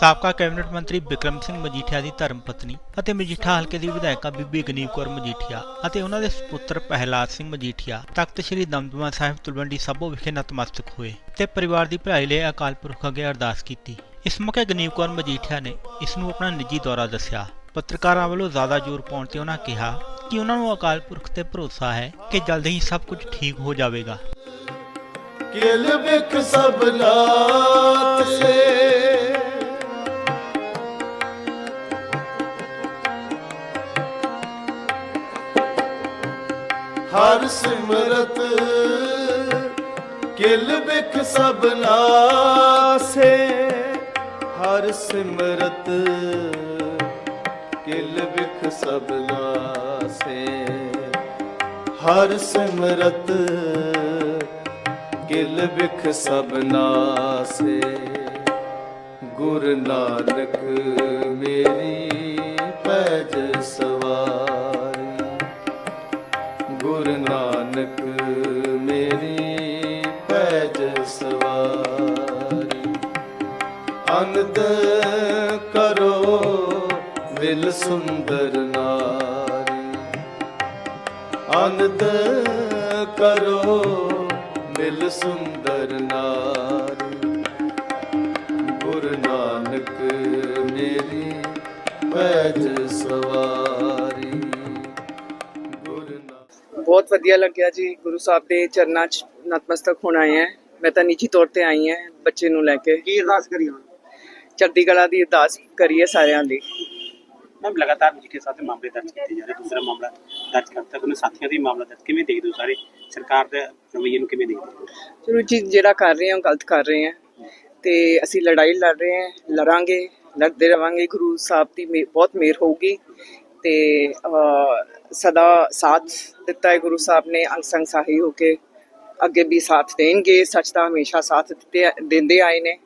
ਸਾਬਕਾ ਕੈਬਨਿਟ ਮੰਤਰੀ ਬਿਕਰਮ ਸਿੰਘ ਮਜੀਠੀਆ ਦੀ ਧਰਮ ਪਤਨੀ ਅਤੇ ਮਜੀਠਾ ਹਲਕੇ ਦੀ ਵਿਧਾਇਕਾ ਬੀਬੀ ਗਨੀਵ ਕੌਰ ਮਜੀਠੀਆ ਅਤੇ ਉਹਨਾਂ ਦੇ ਸੁਪੁੱਤਰ ਪਹਿਲਾਦ ਸਿੰਘ ਮਜੀਠੀਆ, ਤਖਤ ਸ੍ਰੀ ਦਮਦਮਾ ਸਾਹਿਬ ਤਲਵੰਡੀ ਸਾਬੋ ਵਿਖੇ ਨਤਮਸਤਕ ਹੋਏ ਤੇ ਪਰਿਵਾਰ ਦੀ ਭਲਾਈ ਲਈ ਅਕਾਲ ਪੁਰਖ ਅੱਗੇ ਅਰਦਾਸ ਕੀਤੀ। ਇਸ ਮੌਕੇ ਗਨੀਵ ਕੌਰ ਮਜੀਠੀਆ ਨੇ ਇਸ ਨੂੰ ਆਪਣਾ ਨਿੱਜੀ ਦੌਰਾ ਦੱਸਿਆ। ਪੱਤਰਕਾਰਾਂ ਵੱਲੋਂ ਜ਼ਿਆਦਾ ਜ਼ੋਰ ਪਾਉਣ ਤੇ ਉਹਨਾਂ ਕਿਹਾ ਕਿ ਉਹਨਾਂ ਨੂੰ ਅਕਾਲ ਪੁਰਖ ਤੇ ਭਰੋਸਾ ਹੈ ਕਿ ਜਲਦ ਹੀ ਸਭ ਕੁਝ ਠੀਕ ਹੋ ਜਾਵੇਗਾ। ਕਿਲ ਵਿਖ ਸਭ ਲਾਤੇ ਹਰ ਸਿਮਰਤ, ਕਿਲ ਵਿਖ ਸਭ ਨਾਸੇ। ਹਰ ਸਿਮਰਤ, ਕਿਲ ਵਿਖ ਸਭ ਨਾਸੇ। ਹਰ ਸਿਮਰਤ, ਕਿਲ ਵਿਖ ਸਭ ਨਾਸੇ। ਗੁਰ ਨਾਨਕ ਮੇਰੀ ਕਰੋ ਵਿਲ ਸੁੰਦਰ ਨਾਰੀ। ਆਨੰਦ ਕਰੋ ਮਿਲ ਸੁੰਦਰ ਨਾਰੀ। ਗੁਰੂ ਨਾਨਕ ਮੇਰੀ ਪੈਜ ਸਵਾਰੀ। ਗੁਰੂ ਨਾਨਕ ਬਹੁਤ ਵਧੀਆ ਲੱਗਿਆ ਜੀ ਗੁਰੂ ਸਾਹਿਬ ਦੇ ਚਰਨਾਂ 'ਚ ਨਤਮਸਤਕ ਹੋਣ ਆਏ ਹਾਂ। ਮੈਂ ਤਾਂ ਨਿੱਜੀ ਤੌਰ ਤੇ ਆਈ ਹਾਂ ਬੱਚੇ ਨੂੰ ਲੈ ਕੇ। ਕੀ ਅਰਦਾਸ ਕਰੀ ਹੁਣ ਚੜ੍ਹਦੀ ਕਲਾ ਦੀ ਅਰਦਾਸ ਕਰੀਏ ਸਾਰਿਆਂ ਦੀ। ਮੈਮ ਲਗਾਤਾਰ ਜੀ ਕੇ ਸਾਥ ਮਾਮਲੇ ਦਰਜ ਕੀਤੇ ਜਾ ਰਹੇ ਦੂਸਰਾ ਮਾਮਲਾ ਦਰਜ ਕਰਤਾ ਕੋਈ ਸਾਥੀਆਂ ਦੀ ਮਾਮਲਾ ਦਰਜ ਕਿਵੇਂ ਦੇਖਦੇ ਹੋ ਸਾਰੇ? ਸਰਕਾਰ ਦੇ ਰਵੱਈਏ ਨੂੰ ਕਿਵੇਂ ਦੇਖਦੇ ਹੋ? ਚਲੋ ਜੀ ਜਿਹੜਾ ਕਰ ਰਹੇ ਹਾਂ ਗਲਤ ਕਰ ਰਹੇ ਹਾਂ। ਤੇ ਅਸੀਂ ਲੜਾਈ ਲੜ ਰਹੇ ਹਾਂ ਲੜਾਂਗੇ ਲੜਦੇ ਰਵਾਂਗੇ। ਗੁਰੂ ਸਾਹਿਬ ਦੀ ਮੇ- ਬਹੁਤ ਮਿਹਰ ਹੋਊਗੀ। ਤੇ ਅਹ, ਸਦਾ ਸਾਥ ਦਿੱਤਾ ਹੈ ਗੁਰੂ ਸਾਹਿਬ ਨੇ ਅੰਗ ਸੰਗ ਸਾਹੀ ਹੋ ਕੇ। ਅੱਗੇ ਵੀ ਸਾਥ ਦੇਣਗੇ ਸੱਚ ਦਾ ਹਮੇਸ਼ਾ ਸਾਥ ਦਿੱਤੇ ਦਿੰਦੇ ਆਏ ਨੇ।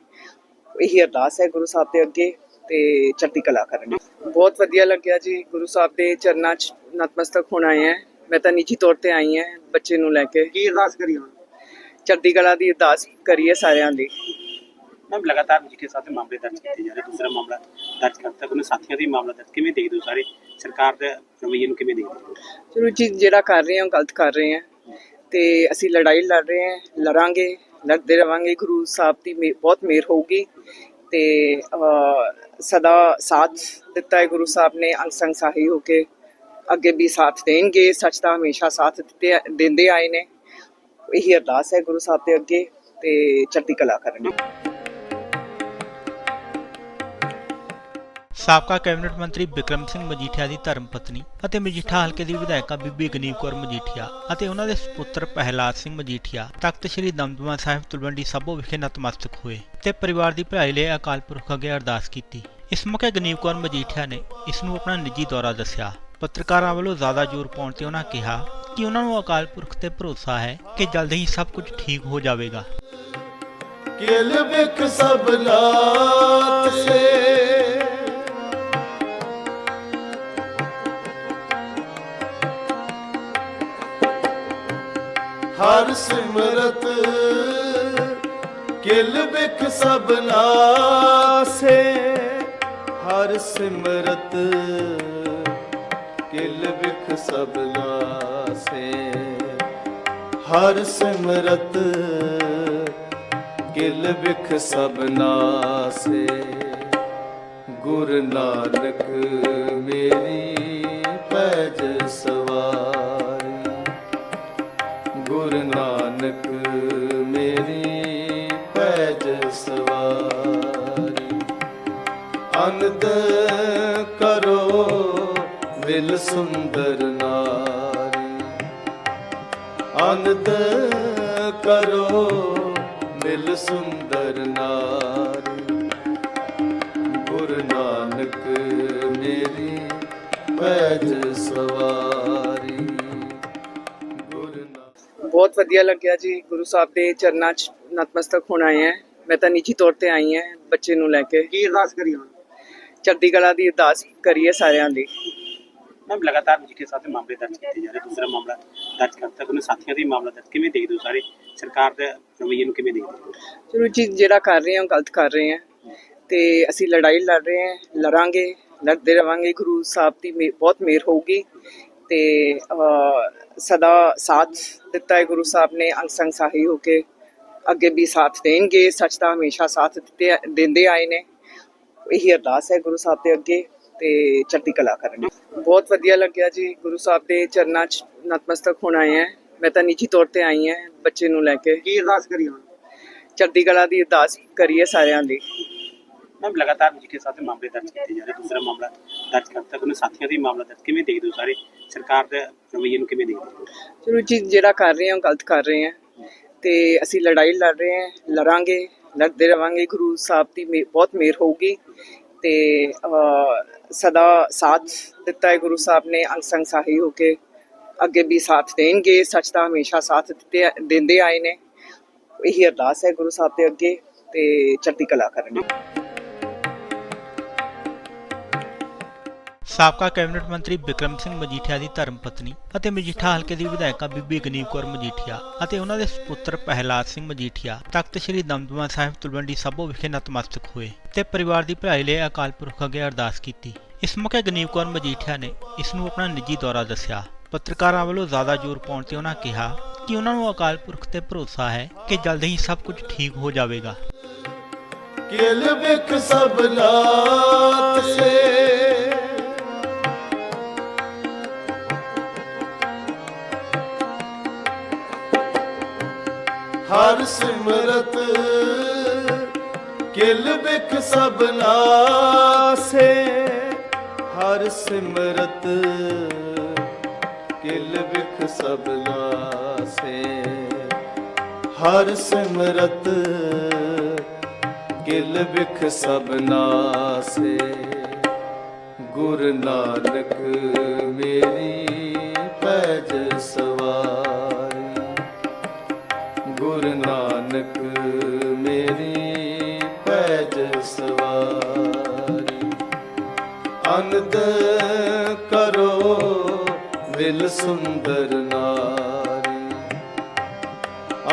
ਇਹੀ ਅਰਦਾਸ ਹੈ ਗੁਰੂ ਸਾਹਿਬ ਦੇ ਅੱਗੇ ਤੇ ਚੜ੍ਹਦੀ ਕਲਾ ਕਰਨਗੇ ਬਹੁਤ ਵਧੀਆ ਲੱਗਿਆ ਜੀ ਗੁਰੂ ਸਾਹਿਬ ਦੇ ਚਰਨਾਂ 'ਚ ਨਤਮਸਤਕ ਹੋਣ ਆਏ ਹਾਂ। ਮੈਂ ਤਾਂ ਨਿੱਜੀ ਤੌਰ ਤੇ ਆਈ ਹਾਂ ਬੱਚੇ ਨੂੰ ਲੈ ਕੇ। ਕੀ ਅਰਦਾਸ ਕਰੀ ਹੁਣ? ਚੜ੍ਹਦੀ ਕਲਾ ਦੀ ਅਰਦਾਸ ਕਰੀਏ ਸਾਰਿਆਂ ਦੀ। ਮੈਮ ਲਗਾਤਾਰ ਜੀ ਕੇ ਸਾਥ ਮਾਮਲੇ ਦਰਜ ਕੀਤੇ ਜਾ ਰਹੇ ਦੂਸਰਾ ਮਾਮਲਾ ਦਰਜ ਕਰਤਾ ਕੋਈ ਸਾਥੀਆਂ ਦੀ ਮਾਮਲਾ ਦਰਜ ਕਿਵੇਂ ਦੇਖਦੇ ਹੋ ਸਾਰੇ? ਸਰਕਾਰ ਦੇ ਰਵੱਈਏ ਨੂੰ ਕਿਵੇਂ ਦੇਖਦੇ ਹੋ? ਚਲੋ ਜੀ ਜਿਹੜਾ ਕਰ ਰਹੇ ਹਾਂ ਉਹ ਗਲਤ ਕਰ ਰਹੇ ਹਾਂ। ਤੇ ਅਸੀਂ ਲੜਾਈ ਲੜ ਰਹੇ ਹਾਂ ਲੜਾਂਗੇ। ਲੜਦੇ ਰਵਾਂਗੇ ਗੁਰੂ ਸਾਹਿਬ ਦੀ ਬਹੁਤ ਮਿਹਰ ਹੋਊਗੀ ਤੇ ਅਹ, ਸਦਾ ਸਾਥ ਦਿੱਤਾ ਹੈ ਗੁਰੂ ਸਾਹਿਬ ਨੇ ਅੰਗ ਸੰਗ ਸਾਹੀ ਹੋ ਕੇ ਅੱਗੇ ਵੀ ਸਾਥ ਦੇਣਗੇ ਸੱਚ ਦਾ ਹਮੇਸ਼ਾ ਸਾਥ ਦਿੱਤੇ ਦਿੰਦੇ ਆਏ ਨੇ। ਇਹੀ ਅਰਦਾਸ ਹੈ ਗੁਰੂ ਸਾਹਿਬ ਦੇ ਅੱਗੇ ਤੇ ਚੜ੍ਹਦੀ ਕਲਾ ਕਰਨਗੇ ਸਾਬਕਾ ਕੈਬਨਿਟ ਮੰਤਰੀ ਬਿਕਰਮ ਸਿੰਘ ਮਜੀਠੀਆ ਦੀ ਧਰਮ ਪਤਨੀ ਅਤੇ ਮਜੀਠਾ ਹਲਕੇ ਦੀ ਵਿਧਾਇਕਾ ਬੀਬੀ ਗਨੀਵ ਕੌਰ ਮਜੀਠੀਆ ਅਤੇ ਉਹਨਾਂ ਦੇ ਸੁਪੁੱਤਰ ਪਹਿਲਾਦ ਸਿੰਘ ਮਜੀਠੀਆ, ਤਖਤ ਸ੍ਰੀ ਦਮਦਮਾ ਸਾਹਿਬ ਤਲਵੰਡੀ ਸਾਬੋ ਵਿਖੇ ਨਤਮਸਤਕ ਹੋਏ ਤੇ ਪਰਿਵਾਰ ਦੀ ਭਲਾਈ ਲਈ ਅਕਾਲ ਪੁਰਖ ਅੱਗੇ ਅਰਦਾਸ ਕੀਤੀ। ਇਸ ਮੌਕੇ ਗਨੀਵ ਕੌਰ ਮਜੀਠੀਆ ਨੇ ਇਸ ਨੂੰ ਆਪਣਾ ਨਿੱਜੀ ਦੌਰਾ ਦੱਸਿਆ। ਪੱਤਰਕਾਰਾਂ ਵੱਲੋਂ ਜ਼ਿਆਦਾ ਜ਼ੋਰ ਪਾਉਣ ਤੇ ਉਹਨਾਂ ਕਿਹਾ ਕਿ ਉਹਨਾਂ ਨੂੰ ਅਕਾਲ ਪੁਰਖ ਤੇ ਭਰੋਸਾ ਹੈ ਕਿ ਜਲਦ ਹੀ ਸਭ ਕੁਝ ਠੀਕ ਹੋ ਜਾਵੇਗਾ। ਕਿਲ ਵਿਖ ਸਭ ਲਾਤੇ ਹਰ ਸਿਮਰਤ, ਕਿਲ ਵਿਖ ਸਭ ਨਾਸੇ। ਹਰ ਸਿਮਰਤ, ਕਿਲ ਵਿਖ ਸਭ ਨਾਸੇ। ਹਰ ਸਿਮਰਤ, ਕਿਲ ਵਿਖ ਸਭ ਨਾਸੇ। ਗੁਰ ਨਾਨਕ ਮੇਰੀ ਵਿਲ ਸੁੰਦਰ ਨਾਰੀ। ਆਨੰਦ ਕਰੋ ਮਿਲ ਸੁੰਦਰ ਨਾਰੀ। ਗੁਰੂ ਨਾਨਕ ਮੇਰੀ ਪੈਜ ਸਵਾਰੀ। ਗੁਰੂ ਨਾਨਕ ਬਹੁਤ ਵਧੀਆ ਲੱਗਿਆ ਜੀ ਗੁਰੂ ਸਾਹਿਬ ਦੇ ਚਰਨਾਂ 'ਚ ਨਤਮਸਤਕ ਹੋਣ ਆਏ ਹਾਂ। ਮੈਂ ਤਾਂ ਨਿੱਜੀ ਤੌਰ ਤੇ ਆਈ ਹਾਂ ਬੱਚੇ ਨੂੰ ਲੈ ਕੇ। ਕੀ ਅਰਦਾਸ ਕਰੀ ਹੁਣ? ਚੜ੍ਹਦੀ ਕਲਾ ਦੀ ਅਰਦਾਸ ਕਰੀਏ ਸਾਰਿਆਂ ਦੀ। ਮੈਮ, ਲਗਾਤਾਰ ਜੀ ਕੇ ਸਾਥ ਮਾਮਲੇ ਦਰਜ ਕੀਤੇ ਜਾ ਰਹੇ, ਦੂਸਰਾ ਮਾਮਲਾ ਦਰਜ ਕਰਤਾ ਕੋਈ ਸਾਥੀਆਂ ਦੀ ਮਾਮਲਾ ਦਰਜ ਕਿਵੇਂ ਦੇਖਦੇ ਹੋ ਸਾਰੇ? ਸਰਕਾਰ ਦੇ ਰਵੱਈਏ ਨੂੰ ਕਿਵੇਂ ਦੇਖਦੇ ਹੋ? ਚਲੋ ਜੀ, ਜਿਹੜਾ ਕਰ ਰਹੇ ਹਾਂ, ਗਲਤ ਕਰ ਰਹੇ ਹਾਂ। ਤੇ ਅਸੀਂ ਲੜਾਈ ਲੜ ਰਹੇ ਹਾਂ, ਲੜਾਂਗੇ, ਲੜਦੇ ਰਵਾਂਗੇ। ਗੁਰੂ ਸਾਹਿਬ ਦੀ ਬਹੁਤ ਮਿਹਰ ਹੋਊਗੀ। ਤੇ ਸਦਾ ਸਾਥ ਦਿੱਤਾ ਹੈ ਗੁਰੂ ਸਾਹਿਬ ਨੇ, ਅੰਗ ਸੰਗ ਸਾਹੀ ਹੋ ਕੇ। ਅੱਗੇ ਵੀ ਸਾਥ ਦੇਣਗੇ, ਸੱਚ ਦਾ ਹਮੇਸ਼ਾ ਸਾਥ ਦਿੰਦੇ ਆਏ ਨੇ। ਇਹੀ ਅਰਦਾਸ ਹੈ ਗੁਰੂ ਸਾਹਿਬ ਦੇ ਅੱਗੇ, ਤੇ ਚੜ੍ਹਦੀ ਕਲਾ ਕਰਨਗੇ ਬਹੁਤ ਵਧੀਆ ਲੱਗਿਆ ਜੀ। ਗੁਰੂ ਸਾਹਿਬ ਦੇ ਚਰਨਾਂ 'ਚ ਨਤਮਸਤਕ ਹੋਣ ਆਏ ਹਾਂ। ਮੈਂ ਤਾਂ ਨਿੱਜੀ ਤੌਰ ਤੇ ਆਈ ਹਾਂ ਬੱਚੇ ਨੂੰ ਲੈ ਕੇ। ਕੀ ਅਰਦਾਸ ਕਰੀ ਹੁਣ? ਚੜ੍ਹਦੀ ਕਲਾ ਦੀ ਅਰਦਾਸ ਕਰੀਏ ਸਾਰਿਆਂ ਦੀ। ਮੈਮ ਲਗਾਤਾਰ ਮਜੀਠੀਆ ਸਾਹਿਬ ਦੇ ਮਾਮਲੇ ਦਰਜ ਕੀਤੇ ਜਾ ਰਹੇ। ਦੂਸਰਾ ਮਾਮਲਾ ਦਰਜ ਕਰਤਾ ਉਹਨਾਂ ਸਾਥੀਆਂ ਦਾ ਮਾਮਲਾ ਦਰਜ ਕਿਵੇਂ ਦੇਖਦੇ ਹੋ ਸਾਰੇ? ਸਰਕਾਰ ਦੇ ਰਵੱਈਏ ਨੂੰ ਕਿਵੇਂ ਦੇਖਦੇ ਹੋ? ਚਲੋ ਜੀ ਜਿਹੜਾ ਕਰ ਰਹੇ ਹਾਂ ਉਹ ਗਲਤ ਕਰ ਰਹੇ ਹਾਂ। ਤੇ ਅਸੀਂ ਲੜਾਈ ਲੜ ਰਹੇ ਹਾਂ ਲੜਾਂਗੇ ਲੜਦੇ ਰਵਾਂਗੇ। ਗੁਰੂ ਸਾਹਿਬ ਦੀ ਮੇ- ਬਹੁਤ ਮਿਹਰ ਹੋਊਗੀ। ਤੇ ਅਹ, ਸਦਾ ਸਾਥ ਦਿੱਤਾ ਹੈ। ਗੁਰੂ ਸਾਹਿਬ ਨੇ ਅੰਗ ਸੰਗ ਸਾਹੀ ਹੋ ਕੇ ਅੱਗੇ ਵੀ ਸਾਥ ਦੇਣਗੇ। ਸੱਚ ਦਾ ਹਮੇਸ਼ਾ ਸਾਥ ਦਿੱਤੇ ਦਿੰਦੇ ਆਏ ਨੇ। ਇਹੀ ਅਰਦਾਸ ਹੈ ਗੁਰੂ ਸਾਹਿਬ ਦੇ ਅੱਗੇ ਤੇ ਚੜ੍ਹਦੀ ਕਲਾ ਕਰਨਗੇ ਸਾਬਕਾ ਕੈਬਨਿਟ ਮੰਤਰੀ ਬਿਕਰਮ ਸਿੰਘ ਮਜੀਠੀਆ ਦੀ ਧਰਮ ਪਤਨੀ ਅਤੇ ਮਜੀਠਾ ਹਲਕੇ ਦੀ ਵਿਧਾਇਕਾ ਬੀਬੀ ਗਨੀਵ ਕੌਰ ਮਜੀਠੀਆ ਅਤੇ ਉਹਨਾਂ ਦੇ ਸੁਪੁੱਤਰ ਪ੍ਰਹਿਲਾਦ ਸਿੰਘ ਮਜੀਠੀਆ, ਤਖਤ ਸ੍ਰੀ ਦਮਦਮਾ ਸਾਹਿਬ ਤਲਵੰਡੀ ਸਾਬੋ ਵਿਖੇ ਨਤਮਸਤਕ ਹੋਏ ਤੇ ਪਰਿਵਾਰ ਦੀ ਭਲਾਈ ਲਈ ਅਕਾਲ ਪੁਰਖ ਅੱਗੇ ਅਰਦਾਸ ਕੀਤੀ। ਇਸ ਮੌਕੇ ਗਨੀਵ ਕੌਰ ਮਜੀਠੀਆ ਨੇ ਇਸ ਨੂੰ ਆਪਣਾ ਨਿੱਜੀ ਦੌਰਾ ਦੱਸਿਆ। ਪੱਤਰਕਾਰਾਂ ਵੱਲੋਂ ਜ਼ਿਆਦਾ ਜ਼ੋਰ ਪਾਉਣ ਤੇ ਉਹਨਾਂ ਕਿਹਾ ਕਿ ਉਹਨਾਂ ਨੂੰ ਅਕਾਲ ਪੁਰਖ ਤੇ ਭਰੋਸਾ ਹੈ ਕਿ ਜਲਦ ਹੀ ਸਭ ਕੁਝ ਠੀਕ ਹੋ ਜਾਵੇਗਾ। ਕਿਲ ਬਿਖ ਸਭ ਲਾਤੇ ਹਰ ਸਿਮਰਤ ਕਿਲ ਬਿਖ ਸਭ ਨਾਸੇ। ਹਰ ਸਿਮਰਤ ਕਿਲ ਬਿਖ ਸਭ ਨਾਸੇ। ਹਰ ਸਿਮਰਤ ਕਿਲ ਬਿਖ ਸਭ ਨਾਸੇ। ਗੁਰ ਨਾਨਕ ਮੇਰੀ ਗੁਰ ਨਾਨਕ ਮੇਰੀ ਪੈਜ ਸਵਾਰੀ। ਅਨੰਦ ਕਰੋ ਮਿਲ ਸੁੰਦਰ ਨਾਰੀ।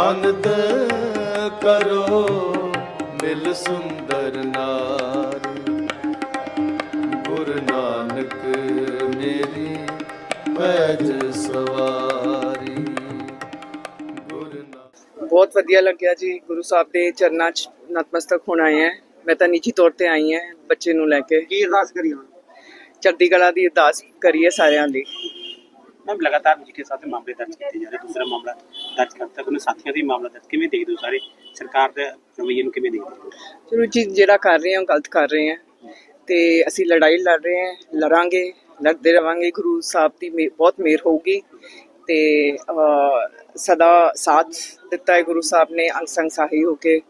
ਆਨੰਦ ਕਰੋ ਮਿਲ ਸੁੰਦਰ ਨਾਰੀ। ਗੁਰੂ ਨਾਨਕ ਮੇਰੀ ਪੈਜ ਸਵਾਰੀ। ਬਹੁਤ ਵਧੀਆ ਲੱਗਿਆ ਜੀ। ਗੁਰੂ ਸਾਹਿਬ ਦੇ ਚਰਨਾਂ 'ਚ ਨਤਮਸਤਕ ਹੋਣ ਆਏ ਮੈਂ ਤਾਂ ਨਿੱਜੀ ਤੌਰ ਤੇ ਆਈ ਹਾਂ ਬੱਚੇ ਨੂੰ ਲੈ ਕੇ। ਕੀ ਅਰਦਾਸ ਕਰੀ ਹੁਣ? ਚੜ੍ਹਦੀ ਕਲਾ ਦੀ ਅਰਦਾਸ ਕਰੀਏ ਸਾਰਿਆਂ ਦੀ। ਮੈਮ ਲਗਾਤਾਰ ਸਾਹਿਬ ਦੇ ਮਾਮਲੇ ਦਰਜ ਕੀਤੇ ਜਾ ਰਹੇ। ਦੂਸਰਾ ਮਾਮਲਾ ਦਰਜ ਕਰਤਾ। ਉਹਨਾਂ ਸਾਥੀਆਂ ਦਾ ਮਾਮਲਾ ਦਰਜ। ਕਿਵੇਂ ਦੇਖਦੇ ਹੋ ਸਾਰੇ? ਸਰਕਾਰ ਦੇ ਰਵੱਈਏ ਨੂੰ ਕਿਵੇਂ ਦੇਖਦੇ ਹੋ? ਚਲੋ ਜੀ ਜਿਹੜਾ ਕਰ ਰਹੇ ਹਾਂ ਗਲਤ ਕਰ ਰਹੇ ਹਾਂ। ਤੇ ਅਸੀਂ ਲੜਾਈ ਲੜ ਰਹੇ ਹਾਂ। ਲੜਾਂਗੇ ਲੜਦੇ ਰਵਾਂਗੇ। ਗੁਰੂ ਸਾਹਿਬ ਦੀ ਮੇ- ਬਹੁਤ ਮਿਹਰ ਹੋਊਗੀ। ਤੇ ਸਦਾ ਸਾਥ ਦਿੱਤਾ ਹੈ। ਗੁਰੂ ਸਾਹਿਬ ਨੇ ਅੰਗ ਸੰਗ ਸਾਹੀ ਹੋ ਕੇ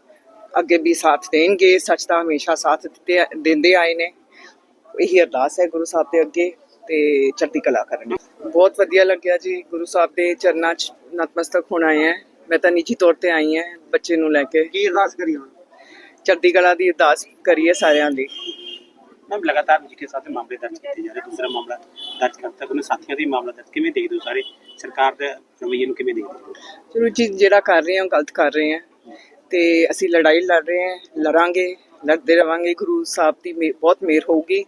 ਅੱਗੇ ਵੀ ਸਾਥ ਦੇਣਗੇ। ਸੱਚ ਦਾ ਹਮੇਸ਼ਾ ਸਾਥ ਦਿੱਤੇ ਦਿੰਦੇ ਆਏ ਨੇ। ਇਹੀ ਅਰਦਾਸ ਹੈ ਗੁਰੂ ਸਾਹਿਬ ਦੇ ਅੱਗੇ ਤੇ ਚੜ੍ਹਦੀ ਕਲਾ ਕਰਨਗੇ ਬਹੁਤ ਵਧੀਆ ਲੱਗਿਆ ਜੀ। ਗੁਰੂ ਸਾਹਿਬ ਦੇ ਚਰਨਾਂ 'ਚ ਨਤਮਸਤਕ ਹੋਣ ਆਏ ਹਾਂ। ਮੈਂ ਤਾਂ ਨਿੱਜੀ ਤੌਰ ਤੇ ਆਈ ਹਾਂ ਬੱਚੇ ਨੂੰ ਲੈ ਕੇ। ਕੀ ਅਰਦਾਸ ਕਰੀ ਹੁਣ? ਚੜ੍ਹਦੀ ਕਲਾ ਦੀ ਅਰਦਾਸ ਕਰੀਏ ਸਾਰਿਆਂ ਦੀ। ਮੈਮ ਲਗਾਤਾਰ ਮਜੀਠੀਆ ਸਾਹਿਬ ਦੇ ਮਾਮਲੇ ਦਰਜ ਕੀਤੇ ਜਾ ਰਹੇ। ਦੂਸਰਾ ਮਾਮਲਾ ਦਰਜ ਕਰਤਾ ਉਹਨਾਂ ਸਾਥੀਆਂ ਦਾ ਮਾਮਲਾ ਦਰਜ ਕਿਵੇਂ ਦੇਖਦੇ ਹੋ ਸਾਰੇ? ਸਰਕਾਰ ਦੇ ਰਵੱਈਏ ਨੂੰ ਕਿਵੇਂ ਦੇਖਦੇ ਹੋ? ਚਲੋ ਜੀ, ਜਿਹੜਾ ਕਰ ਰਹੇ ਹਾਂ ਗਲਤ ਕਰ ਰਹੇ ਹਾਂ। ਤੇ ਅਸੀਂ ਲੜਾਈ ਲੜ ਰਹੇ ਹਾਂ, ਲੜਾਂਗੇ, ਲੜਦੇ ਰਵਾਂਗੇ। ਗੁਰੂ ਸਾਹਿਬ ਦੀ ਬਹੁਤ ਮਿਹਰ ਹੋਊਗੀ।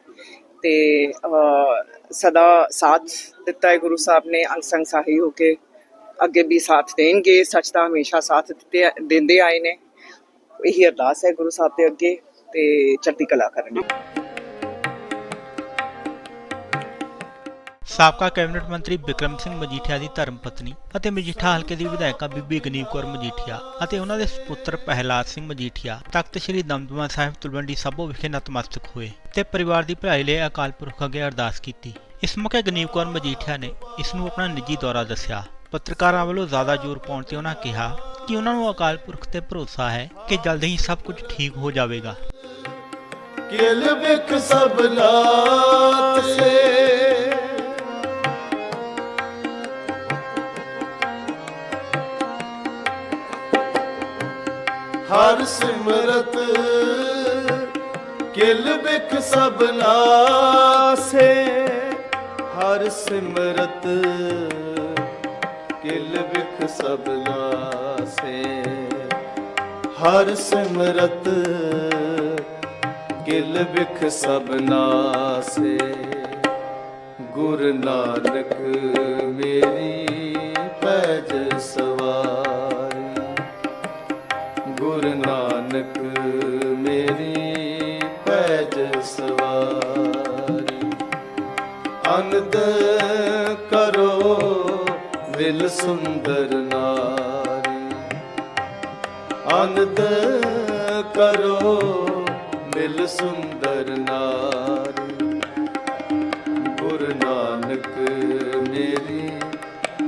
ਤੇ ਸਦਾ ਸਾਥ ਦਿੱਤਾ ਹੈ ਗੁਰੂ ਸਾਹਿਬ ਨੇ ਅੰਗ ਸੰਗ ਸਾਹੀ ਹੋ ਕੇ। ਅੱਗੇ ਵੀ ਸਾਥ ਦੇਣਗੇ, ਸੱਚ ਦਾ ਹਮੇਸ਼ਾ ਸਾਥ ਦਿੱਤੇ ਦਿੰਦੇ ਆਏ ਨੇ। ਇਹੀ ਅਰਦਾਸ ਹੈ ਗੁਰੂ ਸਾਹਿਬ ਦੇ ਅੱਗੇ, ਤੇ ਚੜ੍ਹਦੀ ਕਲਾ ਕਰਨਗੇ ਸਾਬਕਾ ਕੈਬਨਿਟ ਮੰਤਰੀ ਬਿਕਰਮ ਸਿੰਘ ਮਜੀਠੀਆ ਦੀ ਧਰਮ ਪਤਨੀ ਅਤੇ ਮਜੀਠਾ ਹਲਕੇ ਦੀ ਵਿਧਾਇਕਾ ਬੀਬੀ ਗਨੀਵ ਕੌਰ ਮਜੀਠੀਆ ਅਤੇ ਉਹਨਾਂ ਦੇ ਸੁਪੁੱਤਰ ਪ੍ਰਹਿਲਾਦ ਸਿੰਘ ਮਜੀਠੀਆ, ਤਖਤ ਸ੍ਰੀ ਦਮਦਮਾ ਸਾਹਿਬ ਤਲਵੰਡੀ ਸਾਬੋ ਵਿਖੇ ਨਤਮਸਤਕ ਹੋਏ ਤੇ ਪਰਿਵਾਰ ਦੀ ਭਲਾਈ ਲਈ ਅਕਾਲ ਪੁਰਖ ਅੱਗੇ ਅਰਦਾਸ ਕੀਤੀ। ਇਸ ਮੌਕੇ ਗਨੀਵ ਕੌਰ ਮਜੀਠੀਆ ਨੇ ਇਸ ਨੂੰ ਆਪਣਾ ਨਿੱਜੀ ਦੌਰਾ ਦੱਸਿਆ। ਪੱਤਰਕਾਰਾਂ ਵੱਲੋਂ ਜ਼ਿਆਦਾ ਜ਼ੋਰ ਪਾਉਣ ਤੇ ਉਹਨਾਂ ਕਿਹਾ ਕਿ ਉਹਨਾਂ ਨੂੰ ਅਕਾਲ ਪੁਰਖ ਤੇ ਭਰੋਸਾ ਹੈ ਕਿ ਜਲਦ ਹੀ ਸਭ ਕੁਝ ਠੀਕ ਹੋ ਜਾਵੇਗਾ। ਕਿਲ ਬਿਖ ਸਭ ਲਾਤੇ ਹਰ ਸਿਮਰਤ ਕਿਲ ਬਿਖ ਸਭ ਨਾਸੇ। ਹਰ ਸਿਮਰਤ ਕਿਲ ਬਿਖ ਸਭ ਨਾਸੇ। ਹਰ ਸਿਮਰਤ ਕਿਲ ਬਿਖ ਸਭ ਨਾਸੇ। ਗੁਰ ਨਾਨਕ ਮੇਰੀ ਪੈਜ ਸਵਾਰੀ ਨਾਨਕ ਮੇਰੀ ਪੈਜ ਸਵਾਰੀ। ਅਨੰਦ ਕਰੋ ਮਿਲ ਸੁੰਦਰ ਨਾਰੀ। ਅਨੰਦ ਕਰੋ ਮਿਲ ਸੁੰਦਰ ਨਾਰੀ। ਗੁਰੂ ਨਾਨਕ ਮੇਰੀ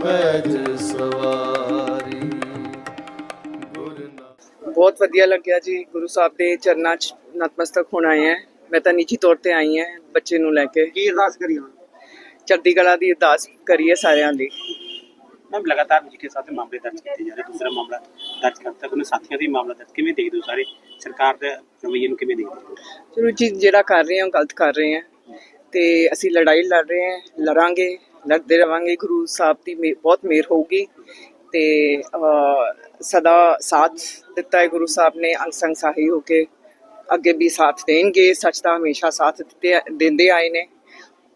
ਪੈਜ ਸਵਾਰੀ। ਬਹੁਤ ਵਧੀਆ ਲੱਗਿਆ ਜੀ। ਗੁਰੂ ਸਾਹਿਬ ਦੇ ਚਰਨਾਂ 'ਚ ਨਤਮਸਤਕ ਹੋਣ ਆਏ ਹਾਂ। ਮੈਂ ਤਾਂ ਨਿੱਜੀ ਤੌਰ ਤੇ ਆਈ ਹਾਂ ਬੱਚੇ ਨੂੰ ਲੈ ਕੇ। ਕੀ ਅਰਦਾਸ ਕਰੀ ਹੁਣ? ਚੜ੍ਹਦੀ ਕਲਾ ਦੀ ਅਰਦਾਸ ਕਰੀਏ ਸਾਰਿਆਂ ਦੀ। ਮੈਮ ਲਗਾਤਾਰ ਮਜੀਠੀਆ ਸਾਹਿਬ ਦੇ ਮਾਮਲੇ ਦਰਜ ਕੀਤੇ ਜਾ ਰਹੇ। ਦੂਸਰਾ ਮਾਮਲਾ ਦਰਜ ਕਰਤਾ ਉਹਨੇ ਸਾਥੀਆਂ ਦੀ ਮਾਮਲਾ ਦਰਜ ਕਿਵੇਂ ਦੇਖਦੇ ਹੋ ਸਾਰੇ? ਸਰਕਾਰ ਦੇ ਰਵੱਈਏ ਨੂੰ ਕਿਵੇਂ ਦੇਖਦੇ ਹੋ? ਚਲੋ ਜੀ ਜਿਹੜਾ ਕਰ ਰਹੇ ਹਾਂ ਗਲਤ ਕਰ ਰਹੇ ਹਾਂ। ਤੇ ਅਸੀਂ ਲੜਾਈ ਲੜ ਰਹੇ ਹਾਂ ਲੜਾਂਗੇ ਲੜਦੇ ਰਵਾਂਗੇ। ਗੁਰੂ ਸਾਹਿਬ ਦੀ ਮੇ- ਬਹੁਤ ਮਿਹਰ ਹੋਊਗੀ। ਤੇ ਸਦਾ ਸਾਥ ਦਿੱਤਾ ਹੈ ਗੁਰੂ ਸਾਹਿਬ ਨੇ ਅੰਗ ਸੰਗ ਸਾਹੀ ਹੋ ਕੇ। ਅੱਗੇ ਵੀ ਸਾਥ ਦੇਣਗੇ ਸੱਚ ਦਾ ਹਮੇਸ਼ਾ ਸਾਥ ਦਿੱਤੇ ਦਿੰਦੇ ਆਏ ਨੇ।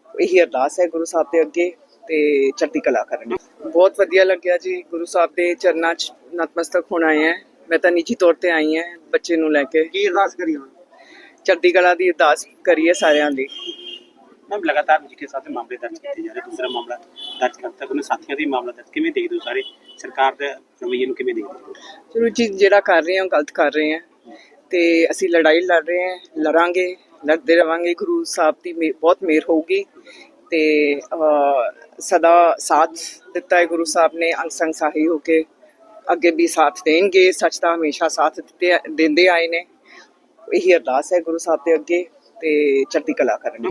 ਇਹੀ ਅਰਦਾਸ ਹੈ ਗੁਰੂ ਸਾਹਿਬ ਦੇ ਅੱਗੇ ਤੇ ਚੜ੍ਹਦੀ ਕਲਾ ਕਰਨੀ ਬਹੁਤ ਵਧੀਆ ਲੱਗਿਆ ਜੀ ਗੁਰੂ ਸਾਹਿਬ ਦੇ ਚਰਨਾਂ 'ਚ ਨਤਮਸਤਕ ਹੋਣ ਆਏ ਹਾਂ। ਮੈਂ ਤਾਂ ਨਿੱਜੀ ਤੌਰ ਤੇ ਆਈ ਹਾਂ ਬੱਚੇ ਨੂੰ ਲੈ ਕੇ। ਕੀ ਅਰਦਾਸ ਕਰੀ ਹੁਣ? ਚੜ੍ਹਦੀ ਕਲਾ ਦੀ ਅਰਦਾਸ ਕਰੀਏ ਸਾਰਿਆਂ ਦੀ। ਮੈਮ ਲਗਾਤਾਰ ਮਜੀਠੀਆ ਸਾਹਿਬ ਦੇ ਮਾਮਲੇ ਦਰਜ ਕੀਤੇ ਜਾ ਰਹੇ। ਦੂਸਰਾ ਮਾਮਲਾ ਦਰਜ ਕਰਤਾ ਉਹਨੇ ਸਾਥੀਆਂ ਦੀ ਮਾਮਲਾ ਦਰਜ ਕਿਵੇਂ ਦੇਖਦੇ ਹੋ ਸਾਰੇ? ਸਰਕਾਰ ਦੇ ਰਵੱਈਏ ਨੂੰ ਕਿਵੇਂ ਦੇਖਦੇ ਹੋ? ਚਲੋ ਜੀ ਜਿਹੜਾ ਕਰ ਰਹੇ ਹਾਂ ਗਲਤ ਕਰ ਰਹੇ ਹਾਂ। ਤੇ ਅਸੀਂ ਲੜਾਈ ਲੜ ਰਹੇ ਹਾਂ ਲੜਾਂਗੇ ਲੜਦੇ ਰਵਾਂਗੇ। ਗੁਰੂ ਸਾਹਿਬ ਦੀ ਬਹੁਤ ਮਿਹਰ ਹੋਊਗੀ। ਤੇ ਅਹ, ਸਦਾ ਸਾਥ ਦਿੱਤਾ ਹੈ ਗੁਰੂ ਸਾਹਿਬ ਨੇ ਅੰਗ ਸੰਗ ਸਾਹੀ ਹੋ ਕੇ। ਅੱਗੇ ਵੀ ਸਾਥ ਦੇਣਗੇ ਸੱਚ ਦਾ ਹਮੇਸ਼ਾ ਸਾਥ ਦਿੱਤੇ ਦਿੰਦੇ ਆਏ ਨੇ। ਇਹੀ ਅਰਦਾਸ ਹੈ ਗੁਰੂ ਸਾਹਿਬ ਦੇ ਅੱਗੇ ਤੇ ਚੜ੍ਹਦੀ ਕਲਾ ਕਰਨੀ।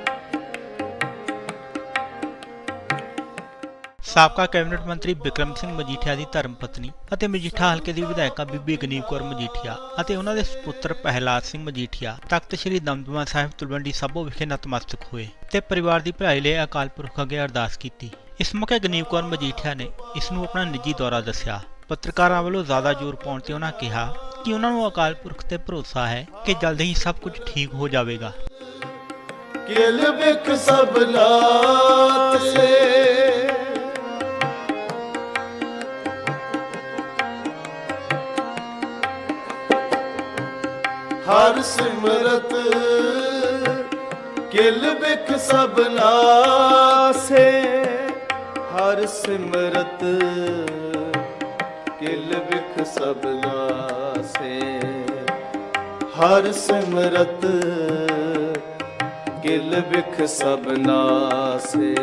ਸਾਬਕਾ ਕੈਬਨਿਟ ਮੰਤਰੀ ਬਿਕਰਮ ਸਿੰਘ ਮਜੀਠੀਆ ਦੀ ਧਰਮ ਪਤਨੀ ਅਤੇ ਮਜੀਠਾ ਹਲਕੇ ਦੀ ਵਿਧਾਇਕਾ ਬੀਬੀ ਗਨੀਵ ਕੌਰ ਮਜੀਠੀਆ ਅਤੇ ਉਹਨਾਂ ਦੇ ਸੁਪੁੱਤਰ ਪਹਿਲਾਦ ਸਿੰਘ ਮਜੀਠੀਆ, ਤਖਤ ਸ੍ਰੀ ਦਮਦਮਾ ਸਾਹਿਬ ਤਲਵੰਡੀ ਸਾਬੋ ਵਿਖੇ ਨਤਮਸਤਕ ਹੋਏ ਤੇ ਪਰਿਵਾਰ ਦੀ ਭਲਾਈ ਲਈ ਅਕਾਲ ਪੁਰਖ ਅੱਗੇ ਅਰਦਾਸ ਕੀਤੀ। ਇਸ ਮੌਕੇ ਗਨੀਵ ਕੌਰ ਮਜੀਠੀਆ ਨੇ ਇਸ ਨੂੰ ਆਪਣਾ ਨਿੱਜੀ ਦੌਰਾ ਦੱਸਿਆ। ਪੱਤਰਕਾਰਾਂ ਵੱਲੋਂ ਜ਼ਿਆਦਾ ਜ਼ੋਰ ਪਾਉਣ ਤੇ ਉਹਨਾਂ ਕਿਹਾ ਕਿ ਉਹਨਾਂ ਨੂੰ ਅਕਾਲ ਪੁਰਖ ਤੇ ਭਰੋਸਾ ਹੈ ਕਿ ਜਲਦ ਹੀ ਸਭ ਕੁਝ ਠੀਕ ਹੋ ਜਾਵੇਗਾ। ਕਿਲ ਬਿਖ ਸਭ ਨਾਸੇ ਹਰ ਸਿਮਰਤ, ਕਿਲ ਬਿਖ ਸਭ ਨਾਸੇ। ਹਰ ਸਿਮਰਤ, ਕਿਲ ਬਿਖ ਸਭ ਨਾਸੇ। ਹਰ ਸਿਮਰਤ, ਕਿਲ ਬਿਖ ਸਭ ਨਾਸੇ।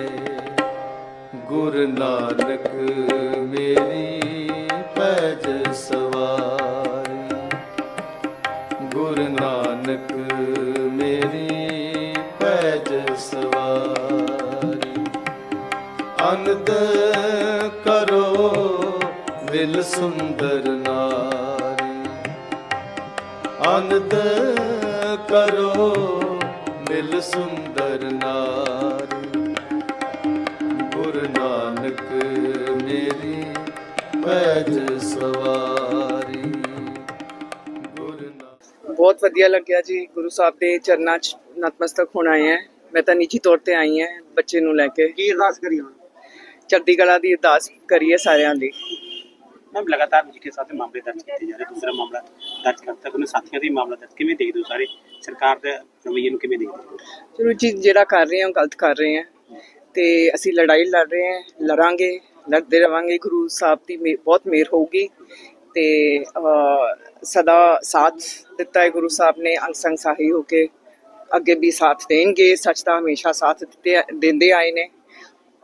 ਗੁਰ ਨਾਨਕ ਮੇਰੀ ਨਾਨਕ ਮੇਰੀ ਪੈਜ ਸਵਾਰੀ। ਅਨੰਦ ਕਰੋ ਮਿਲ ਸੁੰਦਰ ਨਾਰੀ। ਅਨੰਦ ਕਰੋ ਮਿਲ ਸੁੰਦਰ ਨਾਰੀ। ਗੁਰੂ ਨਾਨਕ ਮੇਰੀ ਪੈਜ ਸਵਾਰੀ। ਬਹੁਤ ਵਧੀਆ ਲੱਗਿਆ ਜੀ। ਗੁਰੂ ਸਾਹਿਬ ਦੇ ਚਰਨਾਂ 'ਚ ਨਤਮਸਤਕ ਹੋਣ ਆਏ ਹਾਂ। ਮੈਂ ਤਾਂ ਨਿੱਜੀ ਤੌਰ ਤੇ ਆਈ ਹਾਂ ਬੱਚੇ ਨੂੰ ਲੈ ਕੇ। ਕੀ ਅਰਦਾਸ ਕਰੀ ਹੁਣ? ਚੜ੍ਹਦੀ ਕਲਾ ਦੀ ਅਰਦਾਸ ਕਰੀਏ ਸਾਰਿਆਂ ਦੀ। ਮੈਮ ਲਗਾਤਾਰ ਮਜੀਠੀਆ ਸਾਹਿਬ ਦੇ ਮਾਮਲੇ ਦਰਜ ਕੀਤੇ ਜਾ ਰਹੇ। ਦੂਸਰਾ ਮਾਮਲਾ ਦਰਜ ਕਰਤਾ ਉਹਨੇ ਸਾਥੀਆਂ ਦੀ ਮਾਮਲਾ ਦਰਜ ਕਿਵੇਂ ਦੇਖਦੇ ਹੋ ਸਾਰੇ? ਸਰਕਾਰ ਦੇ ਰਵੱਈਏ ਨੂੰ ਕਿਵੇਂ ਦੇਖਦੇ ਹੋ? ਚਲੋ ਜੀ ਜਿਹੜਾ ਕਰ ਰਹੇ ਹਾਂ ਗਲਤ ਕਰ ਰਹੇ ਹਾਂ। ਤੇ ਅਸੀਂ ਲੜਾਈ ਲੜ ਰਹੇ ਹਾਂ ਲੜਾਂਗੇ ਲੜਦੇ ਰਵਾਂਗੇ। ਗੁਰੂ ਸਾਹਿਬ ਦੀ ਮੇ- ਬਹੁਤ ਮਿਹਰ ਹੋਊਗੀ। ਤੇ ਸਦਾ ਸਾਥ ਦਿੱਤਾ ਹੈ ਗੁਰੂ ਸਾਹਿਬ ਨੇ ਅੰਗ ਸੰਗ ਸਾਹੀ ਹੋ ਕੇ ਅੱਗੇ ਵੀ ਸਾਥ ਦੇਣਗੇ ਸੱਚ ਦਾ ਹਮੇਸ਼ਾ ਸਾਥ ਦਿੱਤੇ ਦਿੰਦੇ ਆਏ ਨੇ।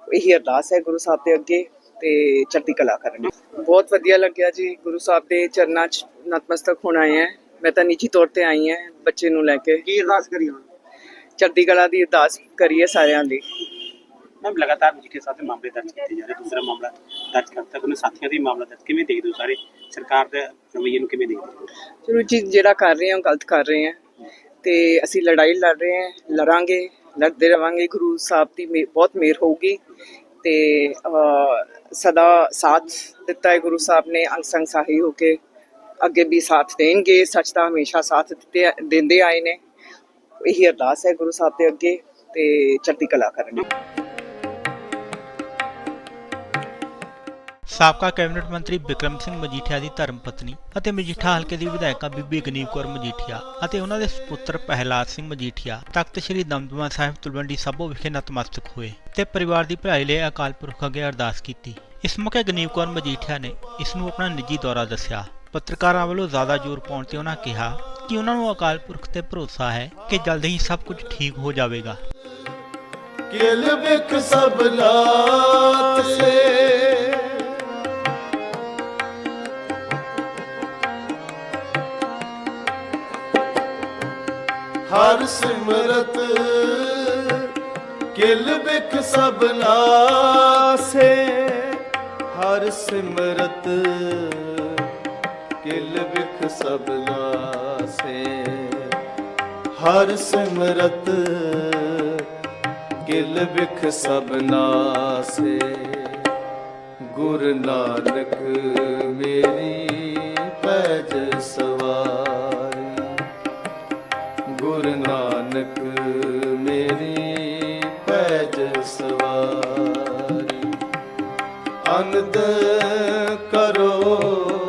ਇਹੀ ਅਰਦਾਸ ਹੈ ਗੁਰੂ ਸਾਹਿਬ ਦੇ ਅੱਗੇ ਤੇ ਚੜ੍ਹਦੀ ਕਲਾ ਕਰਨੀ ਬਹੁਤ ਵਧੀਆ ਲੱਗਿਆ ਜੀ ਗੁਰੂ ਸਾਹਿਬ ਦੇ ਚਰਨਾਂ 'ਚ ਨਤਮਸਤਕ ਹੋਣ ਆਏ ਹਾਂ। ਮੈਂ ਤਾਂ ਨਿੱਜੀ ਤੌਰ ਤੇ ਆਈ ਹਾਂ ਬੱਚੇ ਨੂੰ ਲੈ ਕੇ। ਕੀ ਅਰਦਾਸ ਕਰੀ ਹੁਣ? ਚੜ੍ਹਦੀ ਕਲਾ ਦੀ ਅਰਦਾਸ ਕਰੀਏ ਸਾਰਿਆਂ ਦੀ। ਮੈਮ, ਲਗਾਤਾਰ ਮਜੀਠੀਆ ਸਾਹਿਬ ਦੇ ਮਾਮਲੇ ਦਰਜ ਕੀਤੇ ਜਾ ਰਹੇ। ਦੂਸਰਾ ਮਾਮਲਾ ਦਰਜ ਕਰਤਾ ਉਹਨੇ ਸਾਥੀਆਂ ਦੀ ਮਾਮਲਾ ਦਰਜ ਕਿਵੇਂ ਦੇਖਦੇ ਹੋ ਸਾਰੇ? ਸਰਕਾਰ ਦੇ ਰਵੱਈਏ ਨੂੰ ਕਿਵੇਂ ਦੇਖਦੇ ਹੋ? ਚਲੋ ਜੀ, ਜਿਹੜਾ ਕਰ ਰਹੇ ਹਾਂ ਗਲਤ ਕਰ ਰਹੇ ਹਾਂ। ਤੇ ਅਸੀਂ ਲੜਾਈ ਲੜ ਰਹੇ ਹਾਂ, ਲੜਾਂਗੇ, ਲੜਦੇ ਰਵਾਂਗੇ। ਗੁਰੂ ਸਾਹਿਬ ਦੀ ਬਹੁਤ ਮਿਹਰ ਹੋਊਗੀ। ਤੇ ਸਦਾ ਸਾਥ ਦਿੱਤਾ ਹੈ ਗੁਰੂ ਸਾਹਿਬ ਨੇ, ਅੰਗ ਸੰਗ ਸਾਹੀ ਹੋ ਕੇ। ਅੱਗੇ ਵੀ ਸਾਥ ਦੇਣਗੇ, ਸੱਚ ਦਾ ਹਮੇਸ਼ਾ ਸਾਥ ਦਿੱਤੇ ਦਿੰਦੇ ਆਏ ਨੇ। ਇਹੀ ਅਰਦਾਸ ਹੈ ਗੁਰੂ ਸਾਹਿਬ ਦੇ ਅੱਗੇ, ਤੇ ਚੜ੍ਹਦੀ ਕਲਾ ਕਰਨ। ਸਾਬਕਾ ਕੈਬਨਿਟ ਮੰਤਰੀ ਬਿਕਰਮ ਸਿੰਘ ਮਜੀਠੀਆ ਦੀ ਧਰਮ ਪਤਨੀ ਅਤੇ ਮਜੀਠਾ ਹਲਕੇ ਦੀ ਵਿਧਾਇਕਾ ਬੀਬੀ ਗਨੀਵ ਕੌਰ ਮਜੀਠੀਆ ਅਤੇ ਉਹਨਾਂ ਦੇ ਸੁਪੁੱਤਰ ਪਹਿਲਾਦ ਸਿੰਘ ਮਜੀਠੀਆ ਤਖਤ ਸ੍ਰੀ ਦਮਦਮਾ ਸਾਹਿਬ ਤਲਵੰਡੀ ਸਾਬੋ ਵਿਖੇ ਨਤਮਸਤਕ ਹੋਏ ਤੇ ਪਰਿਵਾਰ ਦੀ ਭਲਾਈ ਲਈ ਅਕਾਲ ਪੁਰਖ ਅੱਗੇ ਅਰਦਾਸ ਕੀਤੀ। ਇਸ ਮੌਕੇ ਗਨੀਵ ਕੌਰ ਮਜੀਠੀਆ ਨੇ ਇਸ ਨੂੰ ਆਪਣਾ ਨਿੱਜੀ ਦੌਰਾ ਦੱਸਿਆ। ਪੱਤਰਕਾਰਾਂ ਵੱਲੋਂ ਜ਼ਿਆਦਾ ਜ਼ੋਰ ਪਾਉਣ ਤੇ ਉਹਨਾਂ ਕਿਹਾ ਕਿ ਉਹਨਾਂ ਨੂੰ ਅਕਾਲ ਪੁਰਖ ਤੇ ਭਰੋਸਾ ਹੈ ਕਿ ਜਲਦ ਹੀ ਸਭ ਕੁਝ ਠੀਕ ਹੋ ਜਾਵੇਗਾ। ਕਿਲ ਵਿਖ ਸਭ ਲਾਤੇ ਹਰ ਸਿਮਰਤ, ਕਿਲ ਵਿਖ ਸਭ ਨਾਸੇ। ਹਰ ਸਿਮਰਤ, ਕਿਲ ਵਿਖ ਸਭ ਨਾਸੇ। ਹਰ ਸਿਮਰਤ, ਕਿਲ ਵਿਖ ਸਭ ਨਾਸੇ। ਗੁਰ ਨਾਨਕ ਮੇਰੀ ਪੈਜ ਸਵਾ ਨਾਨਕ ਮੇਰੀ ਪੈਜ ਸਵਾਰੀ। ਅਨੰਦ ਕਰੋ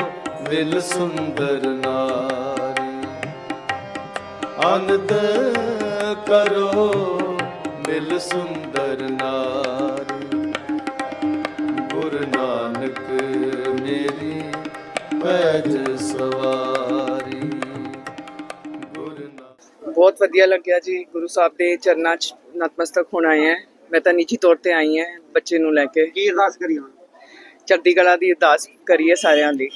ਦਿਲ ਸੁੰਦਰ ਨਾਰੀ। ਅਨੰਦ ਕਰੋ ਦਿਲ ਸੁੰਦਰ ਨਾਰੀ। ਗੁਰੂ ਨਾਨਕ ਮੇਰੀ ਪੈਜ ਸਵਾਰੀ। ਗੁਰ ਬਹੁਤ ਵਧੀਆ ਲੱਗਿਆ ਜੀ। ਗੁਰੂ ਸਾਹਿਬ ਦੇ ਚਰਨਾਂ 'ਚ ਨਤਮਸਤਕ ਹੋਣ ਆਏ ਹਾਂ ਮੈਂ ਤਾਂ ਨਿੱਜੀ ਤੌਰ ਤੇ ਆਈ ਹਾਂ ਬੱਚੇ ਨੂੰ ਲੈ ਕੇ। ਕੀ ਅਰਦਾਸ ਕਰੀ ਹੁਣ? ਚੜ੍ਹਦੀ ਕਲਾ ਦੀ ਅਰਦਾਸ ਕਰੀਏ ਸਾਰਿਆਂ ਲਈ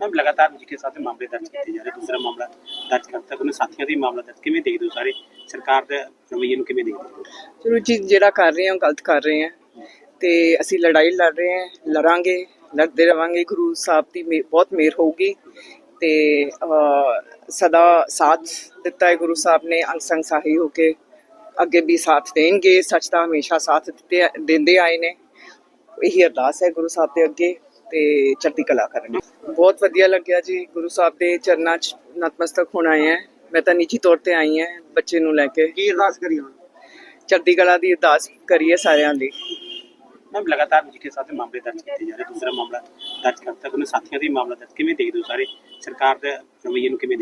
ਮੈਮ ਲਗਾਤਾਰ ਮਜੀਠੀਆ ਸਾਹਿਬ ਦੇ ਮਾਮਲੇ ਦਰਜ ਕੀਤੇ ਜਾ ਰਹੇ ਦੂਸਰਾ ਮਾਮਲਾ ਦਰਜ ਕਰਤਾ ਉਹਨੇ ਸਾਥੀਆਂ ਦਾ ਮਾਮਲਾ ਦਰਜ ਕਿਵੇਂ ਦੇਖਦੇ ਹੋ ਸਾਰੇ? ਸਰਕਾਰ ਦੇ ਰਵੱਈਏ ਨੂੰ ਕਿਵੇਂ ਦੇਖਦੇ ਹੋ? ਚਲੋ ਜੀ ਜਿਹੜਾ ਕਰ ਰਹੇ ਹਾਂ ਗਲਤ ਕਰ ਰਹੇ ਹਾਂ ਤੇ ਅਸੀਂ ਲੜਾਈ ਲੜ ਰਹੇ ਹਾਂ ਲੜਾਂਗੇ ਲੜਦੇ ਰਵਾਂਗੇ। ਗੁਰੂ ਸਾਹਿਬ ਦੀ ਮੇ- ਬਹੁਤ ਮਿਹਰ ਹੋਊਗੀ। ਤੇ ਸਦਾ ਸਾਥ ਦਿੱਤਾ ਹੈ ਗੁਰੂ ਸਾਹਿਬ ਨੇ ਅੰਗ ਸੰਗ ਸਾਹੀ ਹੋ ਕੇ ਅੱਗੇ ਵੀ ਸਾਥ ਦੇਣਗੇ ਸੱਚ ਦਾ ਹਮੇਸ਼ਾ ਸਾਥ ਦਿੱਤੇ ਦਿੰਦੇ ਆਏ ਨੇ। ਇਹੀ ਅਰਦਾਸ ਹੈ ਗੁਰੂ ਸਾਹਿਬ ਦੇ ਅੱਗੇ ਤੇ ਚੜ੍ਹਦੀ ਕਲਾ ਕਰਨ। ਬਹੁਤ ਵਧੀਆ ਲੱਗਿਆ ਜੀ ਗੁਰੂ ਸਾਹਿਬ ਦੇ ਚਰਨਾਂ 'ਚ ਨਤਮਸਤਕ ਹੋਣ ਆਏ ਹਾਂ। ਮੈਂ ਤਾਂ ਨਿੱਜੀ ਤੌਰ ਤੇ ਆਈ ਹਾਂ ਬੱਚੇ ਨੂੰ ਲੈ ਕੇ। ਕੀ ਅਰਦਾਸ ਕਰੀ ਹੁਣ? ਚੜ੍ਹਦੀ ਕਲਾ ਦੀ ਅਰਦਾਸ ਕਰੀਏ ਸਾਰਿਆਂ ਲਈ ਮੈਮ, ਲਗਾਤਾਰ ਮਜੀਠੀਆ ਸਾਹਿਬ ਦੇ ਮਾਮਲੇ ਦਰਜ ਕੀਤੇ ਜਾ ਰਹੇ, ਦੂਸਰਾ ਮਾਮਲਾ ਦਰਜ ਕਰਤਾ ਉਹਨੇ ਸਾਥੀਆਂ ਦਾ ਮਾਮਲਾ ਦਰਜ ਕਿਵੇਂ ਦੇਖਦੇ ਹੋ ਸਾਰੇ? ਸਰਕਾਰ ਦੇ ਰਵੱਈਏ ਨੂੰ ਕਿਵੇਂ ਦੇਖਦੇ